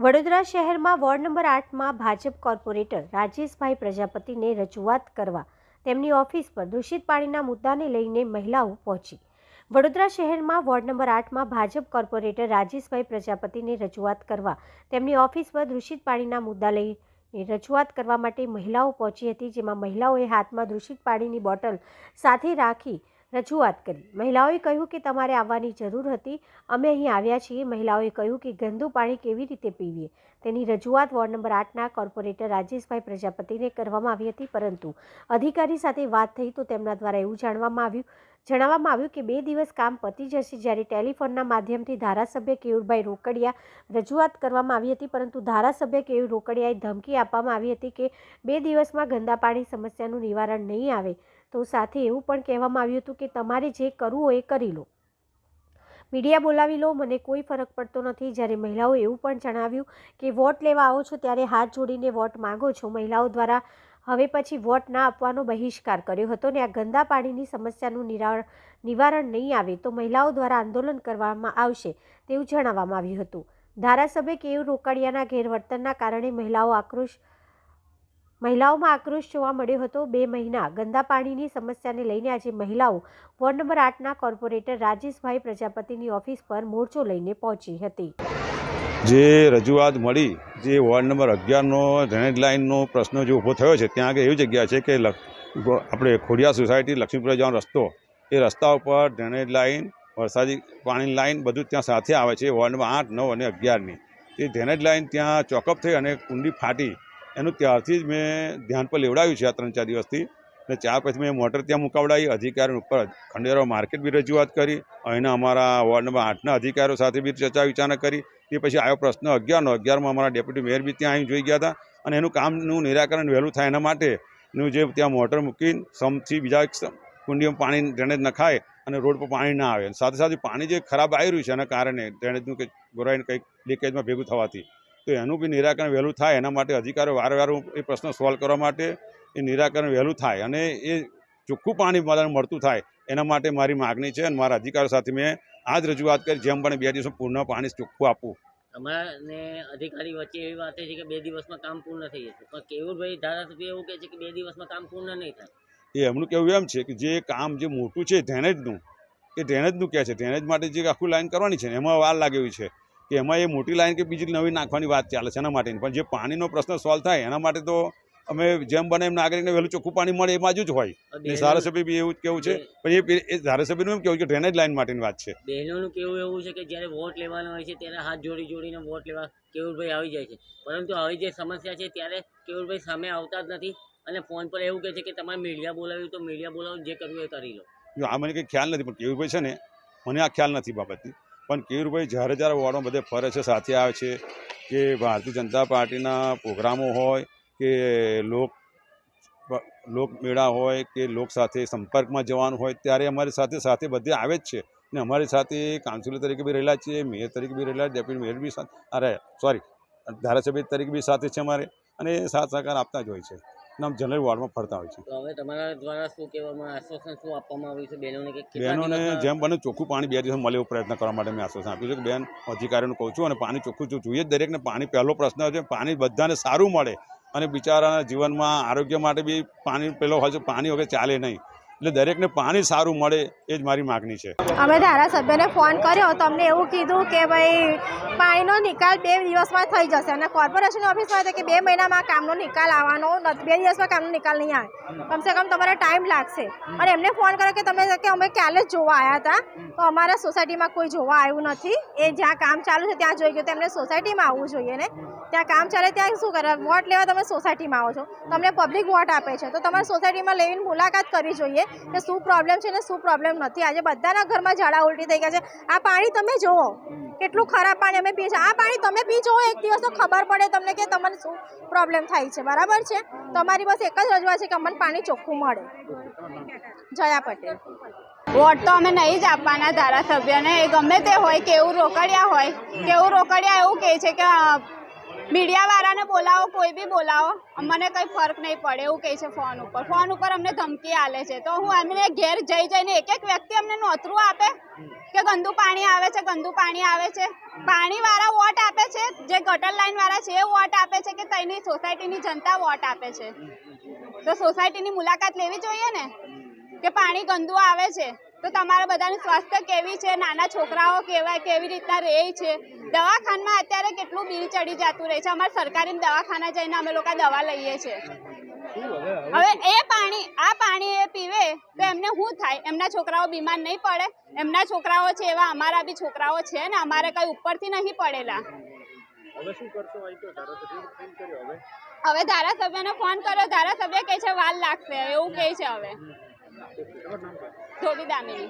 વડોદરા શહેરમાં ward number આઠમાં Bhajap corporator Rajeshbhai પ્રજાપતિને રજૂઆત કરવા તેમની ઓફિસ પર દૂષિત પાણીના મુદ્દાને લઈને મહિલાઓ પહોંચી. વડોદરા શહેરમાં વોર્ડ નંબર આઠમાં ભાજપ કોર્પોરેટર રાજેશભાઈ પ્રજાપતિને રજૂઆત કરવા તેમની ઓફિસ પર દૂષિત પાણીના મુદ્દા લઈને રજૂઆત કરવા માટે મહિલાઓ પહોંચી હતી, જેમાં મહિલાઓએ હાથમાં દૂષિત પાણીની બોટલ સાથે રાખી રજૂઆત કરી. મહિલાઓએ કહ્યું કે તમારે આવવાની જરૂર હતી. અમે અહીં આવ્યા છીએ. મહિલાઓએ કહ્યું કે ગંદુ પાણી કેવી રીતે પીવીએ? તેની રજૂઆત વોર્ડ નંબર આઠના કોર્પોરેટર રાજેશભાઈ પ્રજાપતિને કરવામાં આવી હતી. પરંતુ અધિકારી સાથે વાત થઈ તો તેમના દ્વારા એવું જાણવામાં આવ્યું, જણાવવામાં આવ્યું કે બે દિવસ કામ પતી જશે જ્યારે ટેલિફોનના માધ્યમથી ધારાસભ્ય કેયુરભાઈ રોકડિયા રજૂઆત કરવામાં આવી હતી. પરંતુ ધારાસભ્ય કેયુર રોકડિયાએ ધમકી આપવામાં આવી હતી કે બે દિવસમાં ગંદા પાણી સમસ્યાનું નિવારણ નહીં આવે. તો સાથે એવું પણ કહેવામાં આવ્યું હતું કે તમારે જે કરવું હોય એ કરી લો. મીડિયા બોલાવી લો, મને કોઈ ફરક પડતો નથી. જ્યારે મહિલાઓ એવું પણ જણાવ્યું કે વોટ લેવા આવો છો ત્યારે હાથ જોડીને વોટ માંગો છો. મહિલાઓ દ્વારા હવે પછી વોટ ના આપવાનો બહિષ્કાર કર્યો હતો ને આ ગંદા પાણીની સમસ્યાનું નિવારણ નહીં આવે તો મહિલાઓ દ્વારા આંદોલન કરવામાં આવશે તેવું જણાવવામાં આવ્યું હતું. ધારાસભ્ય કેયુ રોકડિયાના ગેરવર્તનના કારણે મહિલાઓ આક્રોશ મહિલાઓમાં આક્રોશ જોવા મળ્યો હતો. બે મહિના ગંદા પાણીની સમસ્યાને લઈને આજે મહિલાઓ વોર્ડ નંબર આઠના કોર્પોરેટર રાજેશભાઈ પ્રજાપતિની ઓફિસ પર મોરચો લઈને પહોંચી હતી. જે રજૂઆત મળી, જે વોર્ડ નંબર અગિયારનો ડ્રેનેજ લાઇનનો પ્રશ્ન જે ઊભો થયો છે, ત્યાં આગળ એવી જગ્યા છે કે આપણે ખોડિયા સોસાયટી, લક્ષ્મીપુરા જવાનો રસ્તો, એ રસ્તા ઉપર ડ્રેનેજ લાઇન વરસાદી પાણીની લાઇન બધું ત્યાં સાથે આવે છે, વોર્ડ નંબર આઠ, નવ અને અગિયારની. તે ડ્રેનેજ લાઇન ત્યાં ચોકઅપ થઈ અને કુંડી ફાટી એનું ત્યારથી જ મેં ધ્યાન પર લેવડાવ્યું છે આ ત્રણ ચાર દિવસથી. અને ચાર પછી મેં મોટર ત્યાં મુકાવડાવી, અધિકારીઓ ઉપર ખંડેરો માર્કેટ બી રજૂઆત કરી, અહીંના અમારા વોર્ડ નંબર આઠના અધિકારીઓ સાથે બી ચર્ચા વિચારણા કરી. એ પછી આવ્યો પ્રશ્ન અગિયારનો, અગિયારમાં અમારા ડેપ્યુટી મેયર બી ત્યાં અહીં જોઈ ગયા હતા. અને એનું કામનું નિરાકરણ વહેલું થાય એના માટેનું જે ત્યાં મોટર મૂકીને સમથી બીજા કુંડીમાં પાણી ડ્રેનેજ નખાય અને રોડ પર પાણી ના આવે. સાથે સાથે પાણી જે ખરાબ આવી રહ્યું છે એના કારણે ડ્રેનેજનું કંઈક ગોરાઈને કંઈક લીકેજમાં ભેગું થવાથી. તો એનું બી નિરાકરણ વહેલું થાય. એના માટે અધિકારીઓ વારંવાર વારે એ પ્રશ્ન સોલ્વ કરવા માટે એ નિરાકરણ વહેલું થાય અને એ ચોખ્ખું પાણી બધાને મળતું થાય. એના માટે મારી માગણી છે અને મારા અધિકારીઓ સાથે મેં આ જ રજૂઆત કરી. જેમ પણ બે દિવસમાં પૂર્ણ પાણી ચોખ્ખું આપવું. અમારાને અધિકારી વચ્ચે એવી વાત છે કે બે દિવસમાં કામ પૂર્ણ થઈ જશે. પણ કેવુરભાઈ ધારાસભ્ય એવું કહે છે કે બે દિવસમાં કામ પૂર્ણ નહીં થાય. એ એમનું કહેવું એમ છે કે જે કામ જે મોટું છે ડ્રેનેજનું એ ડ્રેનેજનું કહે છે. ડ્રેનેજ માટે જે આખું લાઈન કરવાની છે એમાં વાર લાગે એવી છે. કે એમાં એ મોટી લાઈન કે બીજી નવી નાખવાની વાત ચાલે છે એના માટે પણ જે પાણીનો પ્રશ્ન સોલ્વ થાય એના માટે તો અમે જેમ બને એમ નાગરિકને વહેલું ચોખ્ખું પાણી મળે એ બાજુ જ હોય. ને ધારાસભ્ય બી એવું જ કેવું છે. પણ એ ધારાસભ્યનું એમ કેવું કે ડ્રેનેજ લાઈન માટેની વાત છે. બહેનોનું કેવું એવું છે કે જ્યારે વોટ લેવાનો હોય છે ત્યારે હાથ જોડી જોડીને વોટ લેવા કેવુરભાઈ આવી જાય છે. પરંતુ આવી જે સમસ્યા છે ત્યારે કેવુરભાઈ સામે આવતા જ નથી અને ફોન પર એવું કહે છે કે તમારે મીડિયા બોલાવ્યું તો મીડિયા બોલાવો જે કરવું એ કરી લો. જો આ મને કંઈ ખ્યાલ નથી પણ કેયુરભાઈ છે ને મને આ ખ્યાલ નથી બાબતની પણ કેયુરભાઈ જ્યારે જ્યારે વોર્ડમાં બધે ફરે છે, સાથે આવે છે કે ભારતીય જનતા પાર્ટીના પ્રોગ્રામો હોય કે લોક લોકમેળા હોય કે લોક સાથે સંપર્કમાં જવાનું હોય, ત્યારે અમારી સાથે સાથે બધે આવે જ છે. ને અમારી સાથે કાઉન્સિલર તરીકે બી રહેલા છે, મેયર તરીકે બી રહેલા, ડેપ્યુટી મેયર બી સાથે, અરે, સોરી, ધારાસભ્ય તરીકે બી સાથે છે અમારે અને સાથ સહકાર આપતા જ હોય છે. અને જનરલ વોર્ડમાં ફરતા હોય છે. તો હવે તમારા દ્વારા શું કહેવામાં આશ્વાસન શું આપવામાં આવ્યું છે? બહેનોને કે બહેનોને જેમ બને ચોખ્ખું પાણી બે દિવસ મળે એવો પ્રયત્ન કરવા માટે મેં આશ્વાસન આપ્યું છે કે બેન અધિકારીઓને કહું છું અને પાણી ચોખ્ખું જો જોઈએ જ દરેકને પાણી પહેલો પ્રશ્ન છે પાણી બધાને સારું મળે અને બિચારાના જીવનમાં આરોગ્ય માટે બી પાણી પેલો હોય છે પાણી વગર ચાલે નહીં. એટલે દરેકને પાણી સારું મળે એ જ મારી માગણી છે. અમે ધારાસભ્યને ફોન કર્યો તો અમને એવું કીધું કે ભાઈ, પાણીનો નિકાલ બે દિવસમાં થઈ જશે અને કોર્પોરેશન ઓફિસમાં હતું કે બે મહિનામાં કામનો નિકાલ આવવાનો બે દિવસમાં કામનો નિકાલ નહીં આવે. કમસે કમ તમારે ટાઈમ લાગશે. અને એમને ફોન કર્યો કે તમે કે અમે કાલે જ જોવા આવ્યા હતા, તો અમારા સોસાયટીમાં કોઈ જોવા આવ્યું નથી. એ જ્યાં કામ ચાલુ છે ત્યાં જોઈ ગયું તો એમને સોસાયટીમાં આવવું જોઈએ ને. ત્યાં કામ ચાલે ત્યાં શું કરે, વોટ લેવા તમે સોસાયટીમાં આવો છો. તમને પબ્લિક વોટ આપે છે, તો તમારે સોસાયટીમાં લઈને મુલાકાત કરવી જોઈએ. કે શું પ્રોબ્લેમ છે ને શું પ્રોબ્લેમ નથી? આજે બધાના ઘરમાં ઝાડા ઉલટી થઈ ગયા છે. આ પાણી તમે જુઓ. કેટલું ખરાબ પાણી અમે પીએ છીએ. આ પાણી તમે પી જુઓ, એક દિવસ તો ખબર પડે તમને કે તમને શું પ્રોબ્લેમ થાય છે. બરાબર છે? તમારી બસ એક જ રજૂઆત છે કે અમને પાણી ચોખ્ખું મળે. જયા પટેલ. વોટ તો અમે નહીં જ આપવાના ધારાસભ્યને. ગમે તે હોય કેવું રોકડિયા હોય કેવું રોકડિયા એવું કહે છે કે મીડિયાવાળાને બોલાવો, કોઈ બી બોલાવો. મને કંઈ ફરક નહીં પડે, એવું કહે છે ફોન ઉપર. ફોન ઉપર અમને ધમકી આલે છે. તો હું અમને ઘેર જઈ જઈને એક એક વ્યક્તિ અમને નોતરું આપે કે ગંદુ પાણી આવે છે, ગંદુ પાણી આવે છે. પાણીવાળા વોટ આપે છે, જે ગટર લાઈનવાળા છે, એ વોટ આપે છે કે તેની સોસાયટીની જનતા વોટ આપે છે. તો સોસાયટીની મુલાકાત લેવી જોઈએ ને? કે પાણી ગંદુ આવે છે. તો તમારા બધાનું સ્વાસ્થ્ય કેવી છે? નાના છોકરાઓ કેવા, કેવી રીતના રહે છે? દવાખાનામાં અત્યારે કેટલું બિલ ચડી જતું રહે છે? અમારે સરકારી દવાખાના જઈને અમે લોકો દવા લઈએ છીએ. હવે એ પાણી આ પાણી એ પીવે તો એમને શું થાય? એમના છોકરાઓ બીમાર નહીં પડે? એમના છોકરાઓ છે એવા અમારા બી છોકરાઓ છે ને અમારે કઈ ઉપરથી નહીં પડેલા. હવે ધારાસભ્યને ફોન કર્યો ધારાસભ્ય કહે છે વાર લાગશે. એવું કહે છે હવે. ધોબી દામિની.